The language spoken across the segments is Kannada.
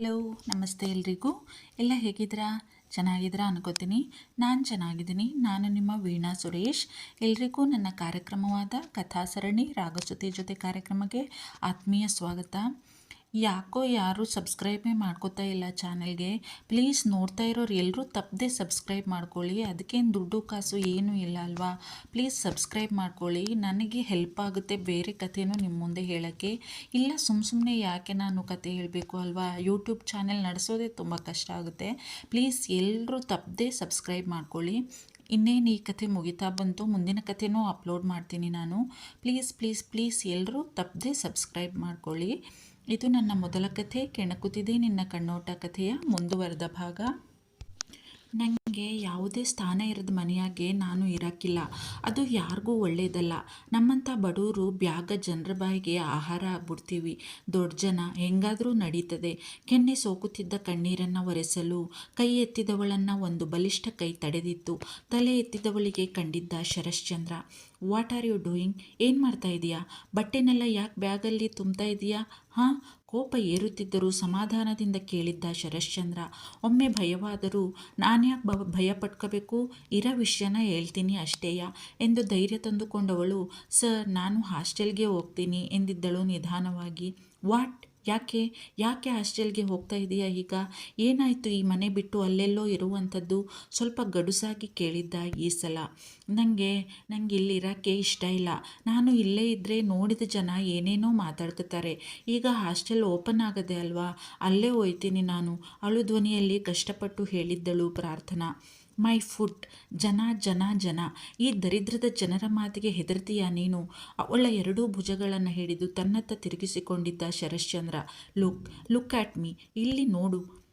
ಹಲೋ, ನಮಸ್ತೆ ಎಲ್ರಿಗೂ. ಎಲ್ಲ ಹೇಗಿದ್ದೀರಾ? ಚೆನ್ನಾಗಿದ್ದೀರಾ ಅನ್ಕೋತೀನಿ. ನಾನು ಚೆನ್ನಾಗಿದ್ದೀನಿ. ನಾನು ನಿಮ್ಮ ವೀಣಾ ಸುರೇಶ್. ಎಲ್ರಿಗೂ ನನ್ನ ಕಾರ್ಯಕ್ರಮವಾದ ಕಥಾಸರಣಿ ರಾಗಸ್ವತಿ ಜೊತೆ ಕಾರ್ಯಕ್ರಮಕ್ಕೆ ಆತ್ಮೀಯ ಸ್ವಾಗತ. ಯಾಕೋ ಯಾರೂ ಸಬ್ಸ್ಕ್ರೈಬೇ ಮಾಡ್ಕೋತಾ ಇಲ್ಲ ಚಾನೆಲ್ಗೆ. ಪ್ಲೀಸ್ ನೋಡ್ತಾ ಇರೋರು ಎಲ್ಲರೂ ತಪ್ಪದೆ ಸಬ್ಸ್ಕ್ರೈಬ್ ಮಾಡ್ಕೊಳ್ಳಿ. ಅದಕ್ಕೇನು ದುಡ್ಡು ಕಾಸು ಏನೂ ಇಲ್ಲ ಅಲ್ವಾ? ಪ್ಲೀಸ್ ಸಬ್ಸ್ಕ್ರೈಬ್ ಮಾಡ್ಕೊಳ್ಳಿ. ನನಗೆ ಹೆಲ್ಪ್ ಆಗುತ್ತೆ ಬೇರೆ ಕಥೆನೂ ನಿಮ್ಮ ಮುಂದೆ ಹೇಳೋಕ್ಕೆ. ಇಲ್ಲ ಸುಮ್ಮ ಸುಮ್ಮನೆ ಯಾಕೆ ನಾನು ಕತೆ ಹೇಳಬೇಕು ಅಲ್ವಾ? ಯೂಟ್ಯೂಬ್ ಚಾನೆಲ್ ನಡೆಸೋದೇ ತುಂಬ ಕಷ್ಟ ಆಗುತ್ತೆ. ಪ್ಲೀಸ್ ಎಲ್ಲರೂ ತಪ್ಪದೆ ಸಬ್ಸ್ಕ್ರೈಬ್ ಮಾಡ್ಕೊಳ್ಳಿ. ಇನ್ನೇನು ಈ ಕಥೆ ಮುಗಿತಾ ಬಂತು, ಮುಂದಿನ ಕಥೆನೂ ಅಪ್ಲೋಡ್ ಮಾಡ್ತೀನಿ ನಾನು. ಪ್ಲೀಸ್ ಪ್ಲೀಸ್ ಪ್ಲೀಸ್ ಎಲ್ಲರೂ ತಪ್ಪದೆ ಸಬ್ಸ್ಕ್ರೈಬ್ ಮಾಡ್ಕೊಳ್ಳಿ. ಇದು ನನ್ನ ಮೊದಲ ಕಥೆ ಕೆಣಕುತ್ತಿದೆ ನಿನ್ನ ಕಣ್ಣೋಟ ಕಥೆಯ ಮುಂದುವರೆದ ಭಾಗ. ನನಗೆ ಯಾವುದೇ ಸ್ಥಾನ ಇರದ ಮನೆಯಾಗೆ ನಾನು ಇರೋಕ್ಕಿಲ್ಲ. ಅದು ಯಾರಿಗೂ ಒಳ್ಳೆಯದಲ್ಲ ನಮ್ಮಂಥ ಬಡವರು ಬ್ಯಾಗ ಜನರ ಬಾಯಿಗೆ ಆಹಾರ ಆಗ್ಬಿಡ್ತೀವಿ ದೊಡ್ಡ ಜನ ಹೆಂಗಾದರೂ ನಡೀತದೆ. ಕೆನ್ನೆ ಸೋಕುತ್ತಿದ್ದ ಕಣ್ಣೀರನ್ನು ಒರೆಸಲು ಕೈ ಎತ್ತಿದವಳನ್ನು ಒಂದು ಬಲಿಷ್ಠ ಕೈ ತಡೆದಿತ್ತು. ತಲೆ ಎತ್ತಿದವಳಿಗೆ ಕಂಡಿದ್ದ Sharashchandra what are you doing ಏನು ಮಾಡ್ತಾ ಇದೀಯಾ? ಬಟ್ಟೆನೆಲ್ಲ ಯಾಕೆ ಬ್ಯಾಗಲ್ಲಿ ತುಂಬ್ತಾ ಇದೀಯಾ? ಹಾಂ ಕೋಪ ಏರುತ್ತಿದ್ದರೂ ಸಮಾಧಾನದಿಂದ ಕೇಳಿದ್ದ ಶರಶ್ಚಂದ್ರ, ಒಮ್ಮೆ ಭಯವಾದರೂ ನಾನ್ಯಾಕೆ ಬ ಭಯ ಪಟ್ಕೋಬೇಕು ಇರೋ ವಿಷಯನ ಹೇಳ್ತೀನಿ ಅಷ್ಟೇಯ ಎಂದು ಧೈರ್ಯ ತಂದುಕೊಂಡವಳು, ಸರ್, ನಾನು ಹಾಸ್ಟೆಲ್ಗೆ ಹೋಗ್ತೀನಿ ಎಂದಿದ್ದಳು ನಿಧಾನವಾಗಿ. ವಾಟ್ ಯಾಕೆ ಯಾಕೆ ಹಾಸ್ಟೆಲ್ಗೆ ಹೋಗ್ತಾ ಇದೆಯಾ ಈಗ? ಏನಾಯಿತು ಈ ಮನೆ ಬಿಟ್ಟು ಅಲ್ಲೆಲ್ಲೋ ಇರುವಂಥದ್ದು? ಸ್ವಲ್ಪ ಗಡುಸಾಗಿ ಕೇಳಿದ್ದ ಈ ಸಲ. ನನಗೆ ನನಗೆ ಇಲ್ಲಿರೋಕ್ಕೆ ಇಷ್ಟ ಇಲ್ಲ. ನಾನು ಇಲ್ಲೇ ಇದ್ದರೆ ನೋಡಿದ ಜನ ಏನೇನೋ ಮಾತಾಡ್ತಿರ್ತಾರೆ. ಈಗ ಹಾಸ್ಟೆಲ್ ಓಪನ್ ಆಗದೆ ಅಲ್ವಾ? ಅಲ್ಲೇ ಹೋಯ್ತೀನಿ ನಾನು. ಅಳು ಧ್ವನಿಯಲ್ಲಿ ಕಷ್ಟಪಟ್ಟು ಹೇಳಿದ್ದಳು ಪ್ರಾರ್ಥನಾ. ಮೈ ಫುಡ್ ಜನ ಜನ ಜನ. ಈ ದರಿದ್ರದ ಜನರ ಮಾತಿಗೆ ಹೆದರ್ತೀಯ ನೀನು? ಅವಳ ಎರಡೂ ಭುಜಗಳನ್ನು ಹಿಡಿದು ತನ್ನತ್ತ ತಿರುಗಿಸಿಕೊಂಡಿದ್ದ Sharashchandra, look look at me. ಇಲ್ಲಿ ನೋಡು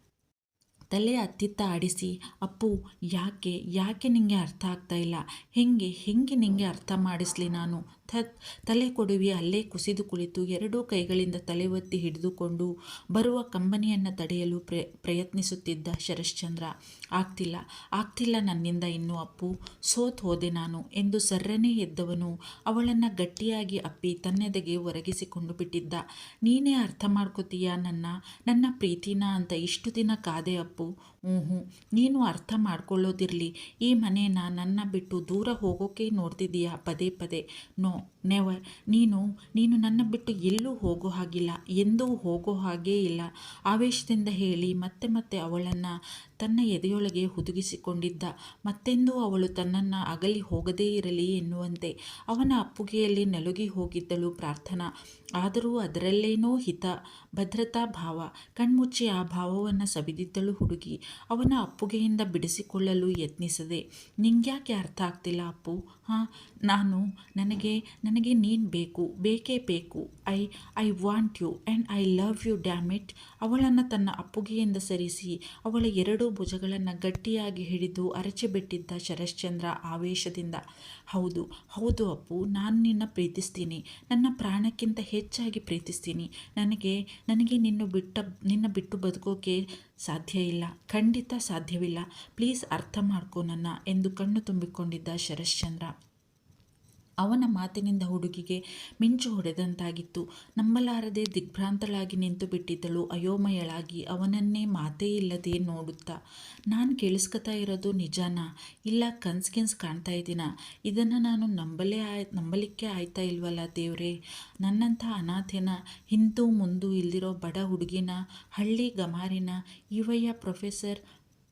ತಲೆ ಅತ್ತಿತ್ತ ಆಡಿಸಿ, ಅಪ್ಪು, ಯಾಕೆ ಯಾಕೆ ನಿಂಗೆ ಅರ್ಥ ಆಗ್ತಾ ಇಲ್ಲ? ಹೆಂಗೆ ಹೆಂಗೆ ನಿಂಗೆ ಅರ್ಥ ಮಾಡಿಸ್ಲಿ ನಾನು? ಥತ್, ತಲೆ ಕೊಡುವಿ, ಅಲ್ಲೇ ಕುಸಿದು ಕುಳಿತು ಎರಡೂ ಕೈಗಳಿಂದ ತಲೆ ಒತ್ತಿ ಹಿಡಿದುಕೊಂಡು ಬರುವ ಕಂಬನಿಯನ್ನು ತಡೆಯಲು ಪ್ರ ಪ್ರಯತ್ನಿಸುತ್ತಿದ್ದ ಶರಶ್ಚಂದ್ರ, ಆಗ್ತಿಲ್ಲ ಆಗ್ತಿಲ್ಲ ನನ್ನಿಂದ ಇನ್ನೂ, ಅಪ್ಪು, ಸೋತ್ ಹೋದೆ ನಾನು ಎಂದು ಸರ್ರನೇ ಎದ್ದವನು ಅವಳನ್ನು ಗಟ್ಟಿಯಾಗಿ ಅಪ್ಪಿ ತನ್ನೆದೆಗೆ ಒರಗಿಸಿಕೊಂಡು ಬಿಟ್ಟಿದ್ದ, ನೀನೇ ಅರ್ಥ ಮಾಡ್ಕೋತೀಯ ನನ್ನ ನನ್ನ ಪ್ರೀತಿನ ಅಂತ ಇಷ್ಟು ದಿನ ಕಾದೆ, ಅಪ್ಪು tempo ಹ್ಞೂ ನೀನು ಅರ್ಥ ಮಾಡ್ಕೊಳ್ಳೋದಿರಲಿ. ಈ ಮನೇನ ನನ್ನ ಬಿಟ್ಟು ದೂರ ಹೋಗೋಕೆ ನೋಡ್ತಿದ್ದೀಯಾ? ಪದೇ ಪದೇ. ನೋ ನೆವರ್ ನೀನು ನೀನು ನನ್ನ ಬಿಟ್ಟು ಎಲ್ಲೂ ಹೋಗೋ ಹಾಗಿಲ್ಲ. ಎಂದೂ ಹೋಗೋ ಹಾಗೇ ಇಲ್ಲ. ಆವೇಶದಿಂದ ಹೇಳಿ ಮತ್ತೆ ಮತ್ತೆ ಅವಳನ್ನು ತನ್ನ ಎದೆಯೊಳಗೆ ಹುದುಗಿಸಿಕೊಂಡಿದ್ದ. ಮತ್ತೆಂದೂ ಅವಳು ತನ್ನನ್ನು ಅಗಲಿ ಹೋಗದೇ ಇರಲಿ ಎನ್ನುವಂತೆ ಅವನ ಅಪ್ಪುಗೆಯಲ್ಲಿ ನಲುಗಿ ಹೋಗಿದ್ದಳು ಪ್ರಾರ್ಥನಾ. ಆದರೂ ಅದರಲ್ಲೇನೋ ಹಿತ, ಭದ್ರತಾ ಭಾವ, ಕಣ್ಮುಚ್ಚಿ ಆ ಭಾವವನ್ನು ಸವಿದಿದ್ದಳು ಹುಡುಗಿ. ಅವನ ಅಪ್ಪುಗೆಯಿಂದ ಬಿಡಿಸಿಕೊಳ್ಳಲು ಯತ್ನಿಸದೆ, ನಿಂಗ್ಯಾಕೆ ಅರ್ಥ ಆಗ್ತಿಲ್ಲ ಅಪ್ಪು? ಹಾಂ, ನಾನು ನನಗೆ ನನಗೆ ನೀನು ಬೇಕು, ಬೇಕೇ ಬೇಕು. I I want you and I love you, damn it. ಅವಳನ್ನು ತನ್ನ ಅಪ್ಪುಗೆಯಿಂದ ಸರಿಸಿ, ಅವಳ ಎರಡೂ ಭುಜಗಳನ್ನು ಗಟ್ಟಿಯಾಗಿ ಹಿಡಿದು ಅರಚಿಬಿಟ್ಟಿದ್ದ ಶರಶ್ಚಂದ್ರ ಆವೇಶದಿಂದ, ಹೌದು ಹೌದು ಅಪ್ಪು, ನಾನು ನಿನ್ನ ಪ್ರೀತಿಸ್ತೀನಿ. ನನ್ನ ಪ್ರಾಣಕ್ಕಿಂತ ಹೆಚ್ಚಾಗಿ ಪ್ರೀತಿಸ್ತೀನಿ. ನನಗೆ ನನಗೆ ನಿನ್ನ ಬಿಟ್ಟ, ನಿನ್ನ ಬಿಟ್ಟು ಬದುಕೋಕೆ ಸಾಧ್ಯ ಇಲ್ಲ. ಖಂಡಿತ ಸಾಧ್ಯವಿಲ್ಲ. ಪ್ಲೀಸ್ ಅರ್ಥ ಮಾಡ್ಕೋ ನನ್ನ ಎಂದು ಕಣ್ಣು ತುಂಬಿಕೊಂಡಿದ್ದ ಶರಶ್ಚಂದ್ರ. ಅವನ ಮಾತಿನಿಂದ ಹುಡುಗಿಗೆ ಮಿಂಚು ಹೊಡೆದಂತಾಗಿತ್ತು. ನಂಬಲಾರದೆ ದಿಗ್ಭ್ರಾಂತಳಾಗಿ ನಿಂತು ಬಿಟ್ಟಿದ್ದಳು. ಅಯೋಮಯಳಾಗಿ ಅವನನ್ನೇ ಮಾತೇ ಇಲ್ಲದೆ ನೋಡುತ್ತಾ, ನಾನು ಕೇಳಿಸ್ಕೊತಾ ಇರೋದು ನಿಜಾನ? ಇಲ್ಲ ಕನ್ಸ್ಕಿನ್ಸ್ ಕಾಣ್ತಾ ಇದ್ದೀನ? ಇದನ್ನು ನಾನು ನಂಬಲೇ ಆಯ್ ನಂಬಲಿಕ್ಕೆ ಆಯ್ತಾ ಇಲ್ವಲ್ಲ ದೇವ್ರೆ? ನನ್ನಂಥ ಅನಾಥೆನ ಹಿಂದೂ ಮುಂದೂ ಇಲ್ದಿರೋ ಬಡ ಹುಡುಗಿನ ಹಳ್ಳಿ ಗಮಾರಿನ ಇವಯ್ಯ ಪ್ರೊಫೆಸರ್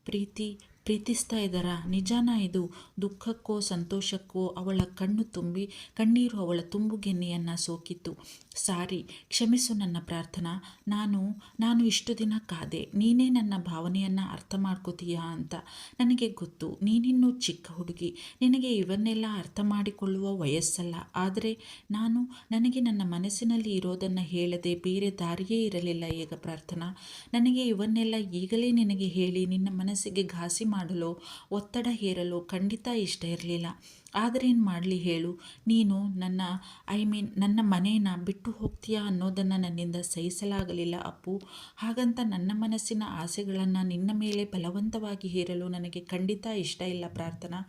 ಪ್ರೀತಿ ಪ್ರೀತಿಸ್ತಾ ಇದ್ದಾರಾ? ನಿಜಾನ ಇದು ದುಃಖಕ್ಕೋ, ಸಂತೋಷಕ್ಕೋ, ಅವಳ ಕಣ್ಣು ತುಂಬಿ, ಕಣ್ಣೀರು ಅವಳ ತುಂಬುಗೆನ್ನೆಯನ್ನು ಸೋಕಿತ್ತು. ಸಾರಿ, ಕ್ಷಮಿಸು ನನ್ನ ಪ್ರಾರ್ಥನಾ. ನಾನು ನಾನು ಇಷ್ಟು ದಿನ ಕಾದೆ. ನೀನೇ ನನ್ನ ಭಾವನೆಯನ್ನು ಅರ್ಥ ಮಾಡ್ಕೋತೀಯಾ ಅಂತ ನನಗೆ ಗೊತ್ತು. ನೀನಿನ್ನೂ ಚಿಕ್ಕ ಹುಡುಗಿ. ನಿನಗೆ ಇವನ್ನೆಲ್ಲ ಅರ್ಥ ಮಾಡಿಕೊಳ್ಳುವ ವಯಸ್ಸಲ್ಲ. ಆದರೆ ನಾನು, ನನಗೆ ನನ್ನ ಮನಸ್ಸಿನಲ್ಲಿ ಇರೋದನ್ನು ಹೇಳದೆ ಬೇರೆ ದಾರಿಯೇ ಇರಲಿಲ್ಲ. ಈಗ ಪ್ರಾರ್ಥನಾ. ನನಗೆ ಇವನ್ನೆಲ್ಲ ಈಗಲೇ ನಿನಗೆ ಹೇಳಿ ನಿನ್ನ ಮನಸ್ಸಿಗೆ ಘಾಸಿ ಮಾಡಲು ಒತ್ತಡ ಹೇರಲು ಖಂಡಿತ ಇಷ್ಟ ಇರಲಿಲ್ಲ. ಆದರೇನು ಮಾಡಲಿ ಹೇಳು, ನೀನು ನನ್ನ ಐ ಮೀನ್ ನನ್ನ ಮನೇನ ಬಿಟ್ಟು ಹೋಗ್ತೀಯಾ ಅನ್ನೋದನ್ನು ನನ್ನಿಂದ ಸಹಿಸಲಾಗಲಿಲ್ಲ ಅಪ್ಪು. ಹಾಗಂತ ನನ್ನ ಮನಸ್ಸಿನ ಆಸೆಗಳನ್ನು ನಿನ್ನ ಮೇಲೆ ಬಲವಂತವಾಗಿ ಹೇರಲು ನನಗೆ ಖಂಡಿತ ಇಷ್ಟ ಇಲ್ಲ ಪ್ರಾರ್ಥನಾ.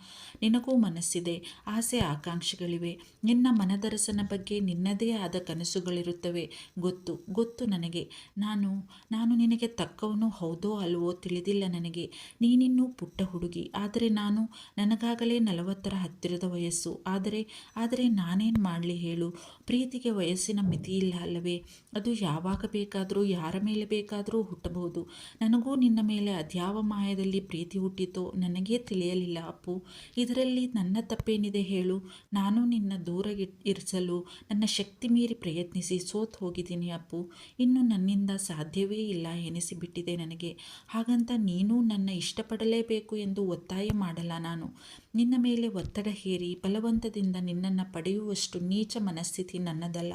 ನಿನಗೂ ಮನಸ್ಸಿದೆ, ಆಸೆ ಆಕಾಂಕ್ಷೆಗಳಿವೆ. ನಿನ್ನ ಮನದರಸನ ಬಗ್ಗೆ ನಿನ್ನದೇ ಆದ ಕನಸುಗಳಿರುತ್ತವೆ. ಗೊತ್ತು ಗೊತ್ತು ನನಗೆ. ನಾನು ನಾನು ನಿನಗೆ ತಕ್ಕವನು ಹೌದೋ ಅಲ್ವೋ ತಿಳಿದಿಲ್ಲ ನನಗೆ. ನೀನಿನ್ನೂ ಪುಟ್ಟ ಹುಡುಗಿ. ಆದರೆ ನಾನು ನನಗಾಗಲೇ ನಲವತ್ತರ ಹತ್ತಿರದ ವಯಸ್ಸು. ಆದರೆ ಆದರೆ ನಾನೇನು ಮಾಡಲಿ ಹೇಳು? ಪ್ರೀತಿಗೆ ವಯಸ್ಸಿನ ಮಿತಿ ಇಲ್ಲ ಅಲ್ಲವೇ? ಅದು ಯಾವಾಗ ಬೇಕಾದರೂ, ಯಾರ ಮೇಲೆ ಬೇಕಾದರೂ ಹುಟ್ಟಬಹುದು. ನನಗೂ ನಿನ್ನ ಮೇಲೆ ಅದ್ಯಾವ ಮಾಯದಲ್ಲಿ ಪ್ರೀತಿ ಹುಟ್ಟಿತೋ ನನಗೇ ತಿಳಿಯಲಿಲ್ಲ ಅಪ್ಪು. ಇದರಲ್ಲಿ ನನ್ನ ತಪ್ಪೇನಿದೆ ಹೇಳು? ನಾನು ನಿನ್ನ ದೂರ ಇರಿಸಲು ನನ್ನ ಶಕ್ತಿ ಮೀರಿ ಪ್ರಯತ್ನಿಸಿ ಸೋತ್ ಹೋಗಿದ್ದೀನಿ ಅಪ್ಪು. ಇನ್ನು ನನ್ನಿಂದ ಸಾಧ್ಯವೇ ಇಲ್ಲ ಎನಿಸಿಬಿಟ್ಟಿದೆ ನನಗೆ. ಹಾಗಂತ ನೀನು ನನ್ನ ಇಷ್ಟಪಡಲೇಬೇಕು ಎಂದು ಒತ್ತಾಯ ಮಾಡಲ್ಲ ನಾನು. ನಿನ್ನ ಮೇಲೆ ಒತ್ತಡ ಹೇರಿ, ಬಲವಂತದಿಂದ ನಿನ್ನನ್ನು ಪಡೆಯುವಷ್ಟು ನೀಚ ಮನಸ್ಥಿತಿ ನನ್ನದಲ್ಲ.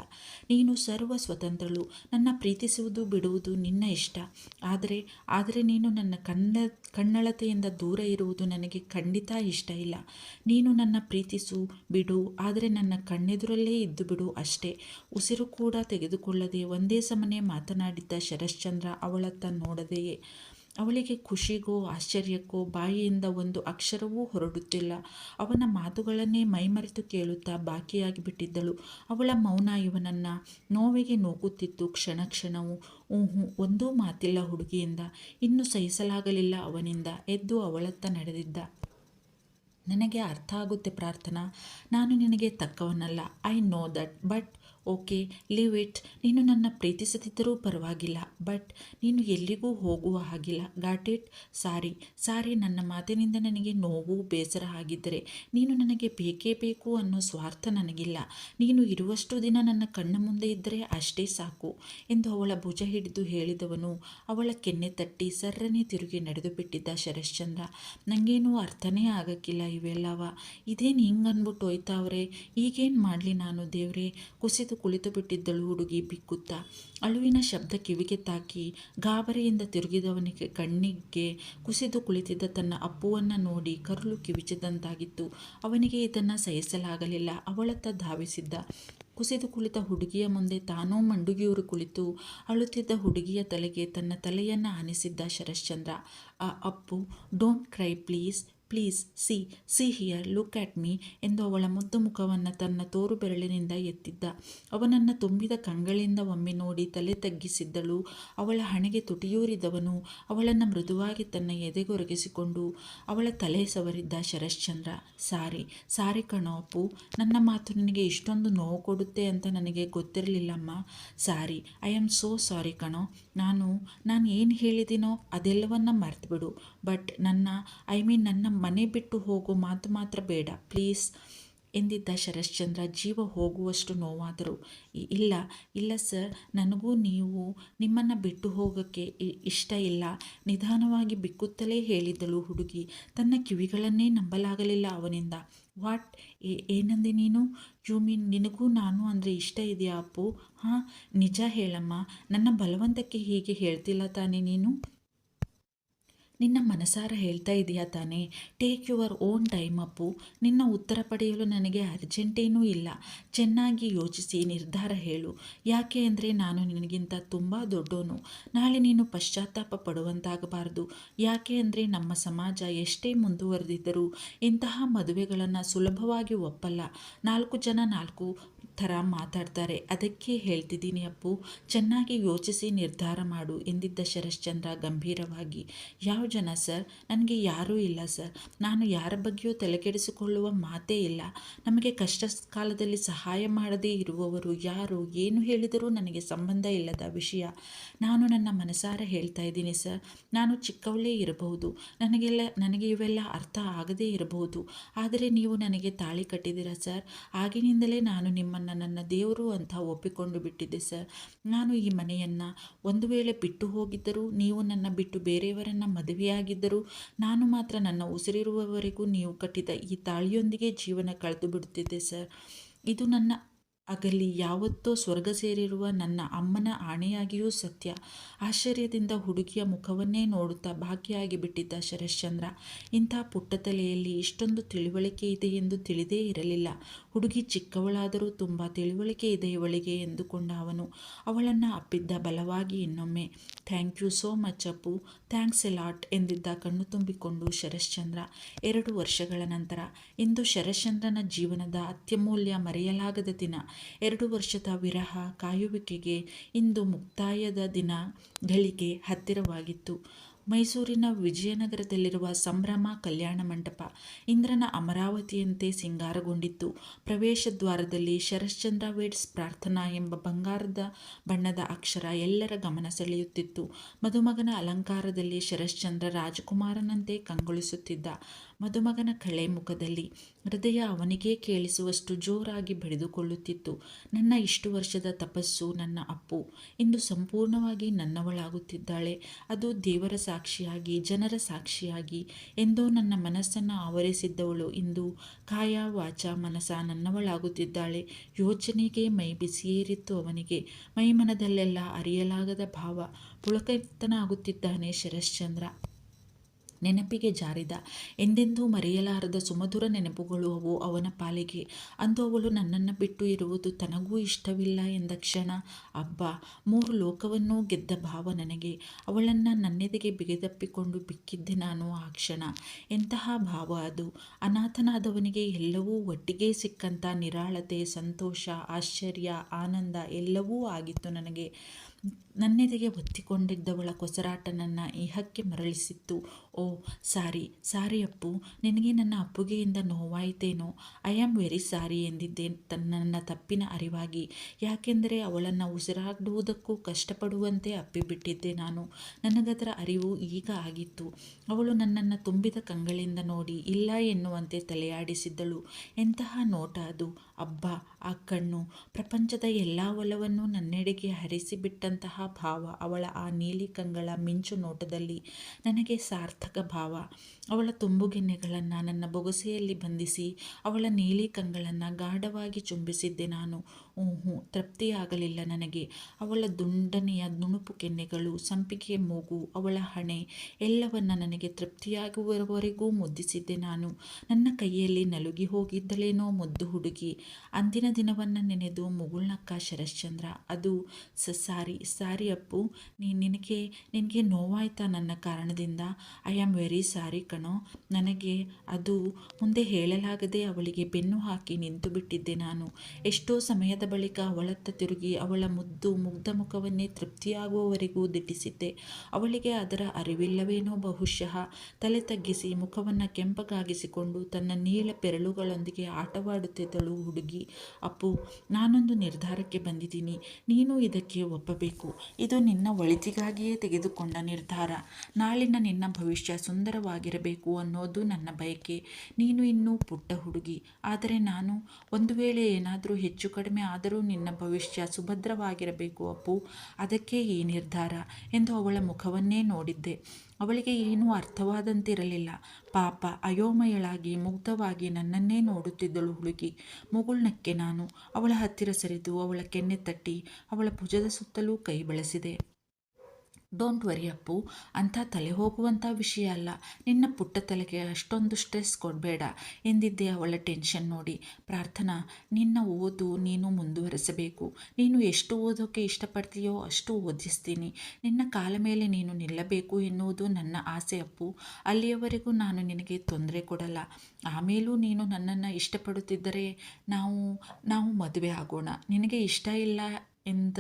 ನೀನು ಸರ್ವ ಸ್ವತಂತ್ರಳು, ನನ್ನ ಪ್ರೀತಿಸುವುದು ಬಿಡುವುದು ನಿನ್ನ ಇಷ್ಟ. ಆದರೆ ಆದರೆ ನೀನು ನನ್ನ ಕಣ್ಣ ಕಣ್ಣಳತೆಯಿಂದ ದೂರ ಇರುವುದು ನನಗೆ ಖಂಡಿತ ಇಷ್ಟ ಇಲ್ಲ. ನೀನು ನನ್ನ ಪ್ರೀತಿಸು, ಬಿಡು, ಆದರೆ ನನ್ನ ಕಣ್ಣೆದುರಲ್ಲೇ ಇದ್ದು ಬಿಡು ಅಷ್ಟೇ. ಉಸಿರು ಕೂಡ ತೆಗೆದುಕೊಳ್ಳದೆ ಒಂದೇ ಸಮನೆ ಮಾತನಾಡಿದ್ದ ಶರಶ್ಚಂದ್ರ ಅವಳತ್ತ ನೋಡದೆಯೇ? ಅವಳಿಗೆ ಖುಷಿಗೋ ಆಶ್ಚರ್ಯಕ್ಕೋ ಬಾಯಿಯಿಂದ ಒಂದು ಅಕ್ಷರವೂ ಹೊರಡುತ್ತಿಲ್ಲ. ಅವನ ಮಾತುಗಳನ್ನೇ ಮೈಮರೆತು ಕೇಳುತ್ತಾ ಬಾಕಿಯಾಗಿ ಬಿಟ್ಟಿದ್ದಳು ಅವಳ ಮೌನ ಇವನನ್ನು ನೋವಿಗೆ ನೋಗುತ್ತಿತ್ತು ಕ್ಷಣ ಕ್ಷಣವು. ಊಹು, ಒಂದೂ ಮಾತಿಲ್ಲ ಹುಡುಗಿಯಿಂದ. ಇನ್ನೂ ಸಹಿಸಲಾಗಲಿಲ್ಲ ಅವನಿಂದ. ಎದ್ದು ಅವಳತ್ತ ನಡೆದಿದ್ದ. ನನಗೆ ಅರ್ಥ ಆಗುತ್ತೆ ಪ್ರಾರ್ಥನಾ. ನಾನು ನಿನಗೆ ತಕ್ಕವನಲ್ಲ. I know that but okay, leave it. ನೀನು ನನ್ನ ಪ್ರೀತಿಸದಿದ್ದರೂ ಪರವಾಗಿಲ್ಲ, ಬಟ್ ನೀನು ಎಲ್ಲಿಗೂ ಹೋಗುವ ಹಾಗಿಲ್ಲ. Got it. ಸಾರಿ ಸಾರಿ, ನನ್ನ ಮಾತಿನಿಂದ ನನಗೆ ನೋವು, ಬೇಸರ ಆಗಿದ್ದರೆ ನೀನು ನನಗೆ ಬೇಕೇ ಬೇಕು ಅನ್ನೋ ಸ್ವಾರ್ಥ ನನಗಿಲ್ಲ. ನೀನು ಇರುವಷ್ಟು ದಿನ ನನ್ನ ಕಣ್ಣ ಮುಂದೆ ಇದ್ದರೆ ಅಷ್ಟೇ ಸಾಕು ಎಂದು ಅವಳ ಭುಜ ಹಿಡಿದು ಹೇಳಿದವನು. ಅವಳ ಕೆನ್ನೆ ತಟ್ಟಿ ಸರ್ರನೆ ತಿರುಗಿ ನಡೆದು ಬಿಟ್ಟಿದ್ದ ಶರಶ್ಚಂದ್ರ. ನನಗೇನು ಅರ್ಥನೇ ಆಗಕ್ಕಿಲ್ಲ ಇವೆಲ್ಲವ. ಇದೇನು ಹಿಂಗೆ ಅಂದ್ಬಿಟ್ಟು ಹೋಯ್ತಾವ್ರೆ ಈಗೇನು ಮಾಡಲಿ ನಾನು ದೇವ್ರೆ? ಕುಸಿದು ಕುಳಿತು ಬಿಟ್ಟಿದ್ದಳು ಹುಡುಗಿ ಬಿಕ್ಕುತ್ತಾ. ಅಳುವಿನ ಶಬ್ದ ಕಿವಿಗೆ ತಾಕಿ ಗಾಬರಿಯಿಂದ ತಿರುಗಿದವನಿಗೆ ಕಣ್ಣಿಗೆ ಕುಸಿದು ಕುಳಿತಿದ್ದ ತನ್ನ ಅಪ್ಪುವನ್ನು ನೋಡಿ ಕರುಳು ಕಿವಿಚಿದಂತಾಗಿತ್ತು. ಅವನಿಗೆ ಇದನ್ನು ಸಹಿಸಲಾಗಲಿಲ್ಲ. ಅವಳತ್ತ ಧಾವಿಸಿದ್ದ ಕುಸಿದು ಕುಳಿತ ಹುಡುಗಿಯ ಮುಂದೆ ತಾನೂ ಮಂಡುಗಿಯೂರು ಕುಳಿತು ಅಳುತ್ತಿದ್ದ ಹುಡುಗಿಯ ತಲೆಗೆ ತನ್ನ ತಲೆಯನ್ನು ಆನಿಸಿದ್ದ ಶರಶ್ಚಂದ್ರ ಆ Appu, don't cry please. Please see see here look at me ಎಂದು ಅವಳ ಮುದ್ದು ಮುಖವನ್ನು ತನ್ನ ತೋರು ಬೆರಳಿನಿಂದ ಎತ್ತಿದ್ದ. ಅವನನ್ನು ತುಂಬಿದ ಕಂಗಳಿಂದ ಒಮ್ಮೆ ನೋಡಿ ತಲೆ ತಗ್ಗಿಸಿದ್ದಳು. ಅವಳ ಹಣೆಗೆ ತುಟಿಯೂರಿದವನು, ಅವಳನ್ನು ಮೃದುವಾಗಿ ತನ್ನ ಎದೆಗೊರಗಿಸಿಕೊಂಡು ಅವಳ ತಲೆ ಸವರಿದ್ದ ಶರಶ್ಚಂದ್ರ, ಸಾರಿ ಸಾರಿ ಕಣೋ ಅಪ್ಪು, ನನ್ನ ಮಾತು ನಿನಗೆ ಇಷ್ಟೊಂದು ನೋವು ಕೊಡುತ್ತೆ ಅಂತ ನನಗೆ ಗೊತ್ತಿರಲಿಲ್ಲಮ್ಮ. Sorry I am so sorry ಕಣೋ. ನಾನು ನಾನು ಏನು ಹೇಳಿದ್ದೀನೋ ಅದೆಲ್ಲವನ್ನ ಮರೆತುಬಿಡು. ಬಟ್ ನನ್ನ ಐ ಮೀನ್ ನನ್ನ ಮನೆ ಬಿಟ್ಟು ಹೋಗೋ ಮಾತು ಮಾತ್ರ ಬೇಡ. ಪ್ಲೀಸ್. ಎಂದಿದ್ದ ಶರಶ್ಚಂದ್ರ ಜೀವ ಹೋಗುವಷ್ಟು ನೋವಾದರು, ಇಲ್ಲ ಇಲ್ಲ ಸರ್, ನನಗೂ ನೀವು ನಿಮ್ಮನ್ನು ಬಿಟ್ಟು ಹೋಗೋಕ್ಕೆ ಇಷ್ಟ ಇಲ್ಲ. ನಿಧಾನವಾಗಿ ಬಿಕ್ಕುತ್ತಲೇ ಹೇಳಿದ್ದಳು ಹುಡುಗಿ. ತನ್ನ ಕಿವಿಗಳನ್ನೇ ನಂಬಲಾಗಲಿಲ್ಲ ಅವನಿಂದ. ವಾಟ್? ಏನಂದೆ ನೀನು? ಯು ಮೀನ್ ನಿನಗೂ ನಾನು ಅಂದರೆ ಇಷ್ಟ ಇದೆಯಾ ಅಪ್ಪು? ಹಾಂ, ನಿಜ ಹೇಳಮ್ಮ. ನನ್ನ ಬಲವಂತಕ್ಕೆ ಹೀಗೆ ಹೇಳ್ತಿಲ್ಲ ತಾನೇ ನೀನು? ನಿನ್ನ ಮನಸಾರ ಹೇಳ್ತಾ ಇದೆಯಾ ತಾನೇ? Take your own time Appu. ನಿನ್ನ ಉತ್ತರ ಪಡೆಯಲು ನನಗೆ ಅರ್ಜೆಂಟೇನೂ ಇಲ್ಲ. ಚೆನ್ನಾಗಿ ಯೋಚಿಸಿ, ನಿರ್ಧಾರ ಹೇಳು. ಯಾಕೆ ಅಂದರೆ ನಾನು ನಿನಗಿಂತ ತುಂಬ ದೊಡ್ಡೋನು. ನಾಳೆ ನೀನು ಪಶ್ಚಾತ್ತಾಪ ಪಡುವಂತಾಗಬಾರದು. ಯಾಕೆ ಅಂದರೆ ನಮ್ಮ ಸಮಾಜ ಎಷ್ಟೇ ಮುಂದುವರೆದಿದ್ದರೂ ಇಂತಹ ಮದುವೆಗಳನ್ನು ಸುಲಭವಾಗಿ ಒಪ್ಪಲ್ಲ. ನಾಲ್ಕು ಜನ ನಾಲ್ಕು ಥರ ಮಾತಾಡ್ತಾರೆ. ಅದಕ್ಕೆ ಹೇಳ್ತಿದ್ದೀನಿ ಅಪ್ಪು, ಚೆನ್ನಾಗಿ ಯೋಚಿಸಿ ನಿರ್ಧಾರ ಮಾಡು ಎಂದಿದ್ದ ಶರಶ್ಚಂದ್ರ ಗಂಭೀರವಾಗಿ. ಯಾವ ಜನ ಸರ್? ನನಗೆ ಯಾರೂ ಇಲ್ಲ ಸರ್. ನಾನು ಯಾರ ಬಗ್ಗೆಯೂ ತಲೆಕೆಡಿಸಿಕೊಳ್ಳುವ ಮಾತೇ ಇಲ್ಲ. ನಮಗೆ ಕಷ್ಟ ಕಾಲದಲ್ಲಿ ಸಹಾಯ ಮಾಡದೇ ಇರುವವರು ಯಾರು? ಏನು ಹೇಳಿದರೂ ನನಗೆ ಸಂಬಂಧ ಇಲ್ಲದ ವಿಷಯ. ನಾನು ನನ್ನ ಮನಸಾರ ಹೇಳ್ತಾ ಇದ್ದೀನಿ ಸರ್. ನಾನು ಚಿಕ್ಕವಳೇ ಇರಬಹುದು. ನನಗೆಲ್ಲ, ನನಗೆ ಇವೆಲ್ಲ ಅರ್ಥ ಆಗದೇ ಇರಬಹುದು. ಆದರೆ ನೀವು ನನಗೆ ತಾಳಿ ಕಟ್ಟಿದ್ದೀರಾ ಸರ್? ಆಗಿನಿಂದಲೇ ನಾನು ನಿಮ್ಮನ್ನು ನನ್ನ ದೇವರು ಅಂತ ಒಪ್ಪಿಕೊಂಡು ಬಿಟ್ಟಿದ್ದೆ, ಸರ್. ನಾನು ಈ ಮನೆಯನ್ನು ಒಂದು ವೇಳೆ ಬಿಟ್ಟು ಹೋಗಿದ್ದರೂ, ನೀವು ನನ್ನ ಬಿಟ್ಟು ಬೇರೆಯವರನ್ನು ಮದುವೆಯಾಗಿದ್ದರೂ, ನಾನು ಮಾತ್ರ ನನ್ನ ಉಸಿರಿರುವವರೆಗೂ ನೀವು ಕಟ್ಟಿದ ಈ ತಾಳಿಯೊಂದಿಗೆ ಜೀವನ ಕಳೆದು ಬಿಡುತ್ತಿದ್ದೆ ಸರ್. ಇದು ನನ್ನ ಆಗಲಿ ಯಾವತ್ತೋ ಸ್ವರ್ಗ ಸೇರಿರುವ ನನ್ನ ಅಮ್ಮನ ಆಣೆಯಾಗಿಯೂ ಸತ್ಯ. ಆಶ್ಚರ್ಯದಿಂದ ಹುಡುಗಿಯ ಮುಖವನ್ನೇ ನೋಡುತ್ತಾ ಭಾಗ್ಯಾಗಿ ಬಿಟ್ಟಿದ್ದ ಶರಶ್ಚಂದ್ರ. ಇಂಥ ಪುಟ್ಟ ತಲೆಯಲ್ಲಿ ಇಷ್ಟೊಂದು ತಿಳುವಳಿಕೆ ಇದೆ ಎಂದು ತಿಳಿದೇ ಇರಲಿಲ್ಲ. ಹುಡುಗಿ ಚಿಕ್ಕವಳಾದರೂ ತುಂಬ ತಿಳುವಳಿಕೆ ಇದೆ ಇವಳಿಗೆ ಎಂದುಕೊಂಡ ಅವನು. ಅವಳನ್ನು ಅಪ್ಪಿದ್ದ ಬಲವಾಗಿ ಇನ್ನೊಮ್ಮೆ, thank you so much Appu, thanks a lot ಎಂದಿದ್ದ ಕಣ್ಣು ತುಂಬಿಕೊಂಡು ಶರಶ್ಚಂದ್ರ. ಎರಡು ವರ್ಷಗಳ ನಂತರ ಇಂದು ಶರಶ್ಚಂದ್ರನ ಜೀವನದ ಅತ್ಯಮೂಲ್ಯ ಮರೆಯಲಾಗದ ದಿನ. ಎರಡು ವರ್ಷದ ವಿರಹ ಕಾಯುವಿಕೆಗೆ ಇಂದು ಮುಕ್ತಾಯದ ದಿನ ಗಳಿಗೆ ಹತ್ತಿರವಾಗಿತ್ತು. ಮೈಸೂರಿನ ವಿಜಯನಗರದಲ್ಲಿರುವ ಸಂಭ್ರಮ ಕಲ್ಯಾಣ ಮಂಟಪ ಇಂದ್ರನ ಅಮರಾವತಿಯಂತೆ ಸಿಂಗಾರಗೊಂಡಿತ್ತು. ಪ್ರವೇಶ ದ್ವಾರದಲ್ಲಿ ಶರಶ್ಚಂದ್ರ ವೇಡ್ಸ್ ಪ್ರಾರ್ಥನಾ ಎಂಬ ಬಂಗಾರದ ಬಣ್ಣದ ಅಕ್ಷರ ಎಲ್ಲರ ಗಮನ ಸೆಳೆಯುತ್ತಿತ್ತು. ಮದುಮಗನ ಅಲಂಕಾರದಲ್ಲಿ ಶರಶ್ಚಂದ್ರ ರಾಜಕುಮಾರನಂತೆ ಕಂಗೊಳಿಸುತ್ತಿದ್ದ ಮದುಮಗನ ಕಳೆ ಮುಖದಲ್ಲಿ ಹೃದಯ ಅವನಿಗೇ ಕೇಳಿಸುವಷ್ಟು ಜೋರಾಗಿ ಬಡಿದುಕೊಳ್ಳುತ್ತಿತ್ತು. ನನ್ನ ಇಷ್ಟು ವರ್ಷದ ತಪಸ್ಸು ನನ್ನ ಅಪ್ಪು. ಇಂದು ಸಂಪೂರ್ಣವಾಗಿ ನನ್ನವಳಾಗುತ್ತಿದ್ದಾಳೆ. ಅದು ದೇವರ ಸಾಕ್ಷಿಯಾಗಿ, ಜನರ ಸಾಕ್ಷಿಯಾಗಿ. ಎಂದೋ ನನ್ನ ಮನಸ್ಸನ್ನು ಆವರಿಸಿದ್ದವಳು ಇಂದು ಕಾಯ ವಾಚ ಮನಸ ನನ್ನವಳಾಗುತ್ತಿದ್ದಾಳೆ. ಯೋಚನೆಗೆ ಮೈ ಬಿಸಿಯೇರಿತ್ತು ಅವನಿಗೆ. ಮೈಮನದಲ್ಲೆಲ್ಲ ಅರಿಯಲಾಗದ ಭಾವ ಪುಳಕೈತನಾಗುತ್ತಿದ್ದಾನೆ ಶರಶ್ಚಂದ್ರ. ನೆನಪಿಗೆ ಜಾರಿದ. ಎಂದೆಂದೂ ಮರೆಯಲಾರದ ಸುಮಧುರ ನೆನಪುಗಳು ಅವು ಅವನ ಪಾಲಿಗೆ. ಅಂದು ಅವಳು ನನ್ನನ್ನು ಬಿಟ್ಟು ಇರುವುದು ತನಗೂ ಇಷ್ಟವಿಲ್ಲ ಎಂದ ಕ್ಷಣ, ಅಬ್ಬ, ಮೂರು ಲೋಕವನ್ನೂ ಗೆದ್ದ ಭಾವ ನನಗೆ. ಅವಳನ್ನು ನನ್ನೆದೆಗೆ ಬಿಗಿದಪ್ಪಿಕೊಂಡು ಬಿಕ್ಕಿದ್ದೆ ನಾನು ಆ ಕ್ಷಣ. ಎಂತಹ ಭಾವ ಅದು. ಅನಾಥನಾದವನಿಗೆ ಎಲ್ಲವೂ ಒಟ್ಟಿಗೆ ಸಿಕ್ಕಂಥ ನಿರಾಳತೆ, ಸಂತೋಷ, ಆಶ್ಚರ್ಯ, ಆನಂದ ಎಲ್ಲವೂ ಆಗಿತ್ತು ನನಗೆ. ನನ್ನೆದೆಗೆ ಒತ್ತಿಕೊಂಡಿದ್ದವಳ ಕೊಸರಾಟ ನನ್ನ ಇಹಕ್ಕೆ ಮರಳಿಸಿತ್ತು. ಓ, ಸಾರಿ ಸಾರಿ ಅಪ್ಪು, ನಿನಗೆ ನನ್ನ ಅಪ್ಪುಗೆಯಿಂದ ನೋವಾಯಿತೇನೋ? ಐ ಆಮ್ ವೆರಿ ಸಾರಿ ಎಂದಿದ್ದೆ ನನ್ನ ತಪ್ಪಿನ ಅರಿವಾಗಿ. ಯಾಕೆಂದರೆ ಅವಳನ್ನು ಉಸಿರಾಡುವುದಕ್ಕೂ ಕಷ್ಟಪಡುವಂತೆ ಅಪ್ಪಿಬಿಟ್ಟಿದ್ದೆ ನಾನು. ನನಗದರ ಅರಿವು ಈಗ ಆಗಿತ್ತು. ಅವಳು ನನ್ನನ್ನು ತುಂಬಿದ ಕಂಗಳಿಂದ ನೋಡಿ ಇಲ್ಲ ಎನ್ನುವಂತೆ ತಲೆಯಾಡಿಸಿದ್ದಳು. ಎಂತಹ ನೋಟ ಅದು? ಅಬ್ಬ, ಆ ಕಣ್ಣು. ಪ್ರಪಂಚದ ಎಲ್ಲ ಒಲವನ್ನು ನನ್ನೆಡೆಗೆ ಹರಿಸಿಬಿಟ್ಟಂತಹ ಭಾವ ಅವಳ ಆ ನೀಲಿ ಕಂಗಳ ಮಿಂಚು ನೋಟದಲ್ಲಿ ನನಗೆ ಸಾರ್ಥಕ ಭಾವ. ಅವಳ ತುಂಬುಗೆನ್ನೆಗಳನ್ನು ನನ್ನ ಬೊಗಸೆಯಲ್ಲಿ ಬಂಧಿಸಿ, ಅವಳ ನೀಲಿ ಕಂಗಳನ್ನು ಗಾಢವಾಗಿ ಚುಂಬಿಸಿದ್ದೆ ನಾನು. ಹ್ಞೂ ತೃಪ್ತಿಯಾಗಲಿಲ್ಲ ನನಗೆ. ಅವಳ ದುಂಡನೆಯ ನುಣುಪು ಕೆನ್ನೆಗಳು ಸಂಪಿಗೆ ಮೂಗು, ಅವಳ ಹಣೆ ಎಲ್ಲವನ್ನ ನನಗೆ ತೃಪ್ತಿಯಾಗುವವರೆಗೂ ಮುದ್ದಿಸಿದ್ದೆ ನಾನು. ನನ್ನ ಕೈಯಲ್ಲಿ ನಲುಗಿ ಹೋಗಿದ್ದಲೇನೋ ಮುದ್ದು ಹುಡುಗಿ. ಅಂದಿನ ದಿನವನ್ನು ನೆನೆದು ಮುಗುಳ್ನಕ್ಕ ಶರಶ್ಚಂದ್ರ. ಅದು, ಸ, ಸಾರಿ ಸಾರಿ ಅಪ್ಪು. ನೀ, ನಿನಗೆ ನಿನಗೆ ನೋವಾಯ್ತಾ ನನ್ನ ಕಾರಣದಿಂದ? ಐ ಆಮ್ ವೆರಿ ಸಾರಿ ಕಣೋ. ನನಗೆ ಅದು ಮುಂದೆ ಹೇಳಲಾಗದೆ ಅವಳಿಗೆ ಬೆನ್ನು ಹಾಕಿ ನಿಂತು ಬಿಟ್ಟಿದ್ದೆ ನಾನು. ಎಷ್ಟೋ ಸಮಯದ ಬಳಿಕ ಅವಳತ್ತ ತಿರುಗಿ ಅವಳ ಮುದ್ದು ಮುಗ್ಧ ಮುಖವನ್ನೇ ತೃಪ್ತಿಯಾಗುವವರೆಗೂ ದಿಟ್ಟಿಸಿದ್ದೆ. ಅವಳಿಗೆ ಅದರ ಅರಿವಿಲ್ಲವೇನೋ ಬಹುಶಃ. ತಲೆ ತಗ್ಗಿಸಿ ಮುಖವನ್ನು ಕೆಂಪಗಾಗಿಸಿಕೊಂಡು ತನ್ನ ನೀಳ ಪೆರಳುಗಳೊಂದಿಗೆ ಆಟವಾಡುತ್ತಿದ್ದಳು ಹುಡುಗಿ. ಅಪ್ಪು, ನಾನೊಂದು ನಿರ್ಧಾರಕ್ಕೆ ಬಂದಿದ್ದೀನಿ. ನೀನು ಇದಕ್ಕೆ ಒಪ್ಪಬೇಕು. ಇದು ನಿನ್ನ ಒಳಿತಿಗಾಗಿಯೇ ತೆಗೆದುಕೊಂಡ ನಿರ್ಧಾರ. ನಾಳಿನ ನಿನ್ನ ಭವಿಷ್ಯ ಸುಂದರವಾಗಿರಬೇಕು. ಅನ್ನೋದು ನನ್ನ ಬಯಕೆ. ನೀನು ಇನ್ನೂ ಪುಟ್ಟ ಹುಡುಗಿ. ಆದರೆ ನಾನು ಒಂದು ವೇಳೆ ಏನಾದರೂ ಹೆಚ್ಚು ಕಡಿಮೆ ಆದರೂ ನಿನ್ನ ಭವಿಷ್ಯ ಸುಭದ್ರವಾಗಿರಬೇಕು ಅಪ್ಪು. ಅದಕ್ಕೆ ಈ ನಿರ್ಧಾರ ಎಂದು ಅವಳ ಮುಖವನ್ನೇ ನೋಡಿದ್ದೆ. ಅವಳಿಗೆ ಏನೂ ಅರ್ಥವಾದಂತಿರಲಿಲ್ಲ. ಪಾಪ, ಅಯೋಮಯಳಾಗಿ ಮುಗ್ಧವಾಗಿ ನನ್ನನ್ನೇ ನೋಡುತ್ತಿದ್ದಳು ಹುಡುಗಿ. ಮುಗುಳ್ನಕ್ಕೆ ನಾನು ಅವಳ ಹತ್ತಿರ ಸರಿದು ಅವಳ ಕೆನ್ನೆ ತಟ್ಟಿ ಅವಳ ಭುಜದ ಸುತ್ತಲೂ ಕೈ ಬಳಸಿದೆ. ಡೋಂಟ್ ವರಿ ಅಪ್ಪು, ಅಂಥ ತಲೆ ಹೋಗುವಂಥ ವಿಷಯ ಅಲ್ಲ. ನಿನ್ನ ಪುಟ್ಟ ತಲೆಗೆ ಅಷ್ಟೊಂದು ಸ್ಟ್ರೆಸ್ ಕೊಡಬೇಡ. ಎಂದಿದ್ದೆ ಅವಳ ಟೆನ್ಷನ್ ನೋಡಿ. ಪ್ರಾರ್ಥನಾ, ನಿನ್ನ ಓದು ನೀನು ಮುಂದುವರೆಸಬೇಕು. ನೀನು ಎಷ್ಟು ಓದೋಕ್ಕೆ ಇಷ್ಟಪಡ್ತೀಯೋ ಅಷ್ಟು ಓದಿಸ್ತೀನಿ. ನಿನ್ನ ಕಾಲ ಮೇಲೆ ನೀನು ನಿಲ್ಲಬೇಕು ಎನ್ನುವುದು ನನ್ನ ಆಸೆ ಅಪ್ಪು. ಅಲ್ಲಿಯವರೆಗೂ ನಾನು ನಿನಗೆ ತೊಂದರೆ ಕೊಡಲ್ಲ. ಆಮೇಲೂ ನೀನು ನನ್ನನ್ನು ಇಷ್ಟಪಡುತ್ತಿದ್ದರೆ ನಾವು ನಾವು ಮದುವೆ ಆಗೋಣ. ನಿನಗೆ ಇಷ್ಟ ಇಲ್ಲ ಎಂದ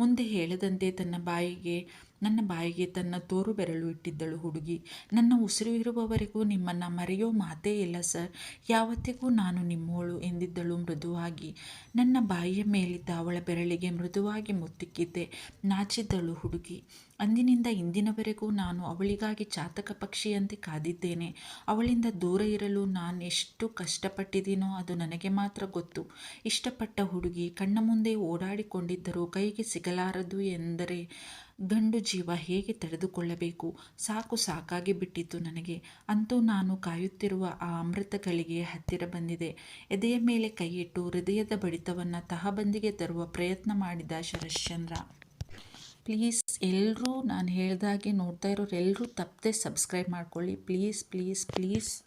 ಮುಂದೆ ಹೇಳದಂತೆ ತನ್ನ ಬಾಯಿಗೆ ನನ್ನ ಬಾಯಿಗೆ ತನ್ನ ತೋರು ಬೆರಳು ಇಟ್ಟಿದ್ದಳು ಹುಡುಗಿ. ನನ್ನ ಉಸಿರು ಇರುವವರೆಗೂ ನಿಮ್ಮನ್ನು ಮರೆಯೋ ಮಾತೇ ಇಲ್ಲ ಸರ್. ಯಾವತ್ತಿಗೂ ನಾನು ನಿಮ್ಮೋಳು ಎಂದಿದ್ದಳು ಮೃದುವಾಗಿ. ನನ್ನ ಬಾಯಿಯ ಮೇಲಿದ್ದ ಅವಳ ಬೆರಳಿಗೆ ಮೃದುವಾಗಿ ಮುತ್ತಿಕ್ಕಿದ್ದೆ. ನಾಚಿದ್ದಳು ಹುಡುಗಿ. ಅಂದಿನಿಂದ ಇಂದಿನವರೆಗೂ ನಾನು ಅವಳಿಗಾಗಿ ಚಾತಕ ಪಕ್ಷಿಯಂತೆ ಕಾದಿದ್ದೇನೆ. ಅವಳಿಂದ ದೂರ ಇರಲು ನಾನು ಎಷ್ಟು ಕಷ್ಟಪಟ್ಟಿದ್ದೀನೋ ಅದು ನನಗೆ ಮಾತ್ರ ಗೊತ್ತು. ಇಷ್ಟಪಟ್ಟ ಹುಡುಗಿ ಕಣ್ಣ ಮುಂದೆ ಓಡಾಡಿಕೊಂಡಿದ್ದರೂ ಕೈಗೆ ಸಿಗಲಾರದು ಎಂದರೆ ಗಂಡು ಜೀವ ಹೇಗೆ ತಡೆದುಕೊಳ್ಳಬೇಕು? ಸಾಕು ಸಾಕಾಗಿ ಬಿಟ್ಟಿತ್ತು ನನಗೆ. ಅಂತೂ ನಾನು ಕಾಯುತ್ತಿರುವ ಆ ಅಮೃತಗಳಿಗೆ ಹತ್ತಿರ ಬಂದಿದೆ. ಎದೆಯ ಮೇಲೆ ಕೈಯಿಟ್ಟು ಹೃದಯದ ಬಡಿತವನ್ನು ತಹಬಂದಿಗೆ ತರುವ ಪ್ರಯತ್ನ ಮಾಡಿದ ಶರಶ್ಚಂದ್ರ. ಪ್ಲೀಸ್ ಎಲ್ಲರೂ ನಾನು ಹೇಳ್ದಾಗೆ ನೋಡ್ತಾ ಇರೋರು ಎಲ್ಲರೂ ತಪ್ಪದೆ ಸಬ್ಸ್ಕ್ರೈಬ್ ಮಾಡ್ಕೊಳ್ಳಿ. Please please please.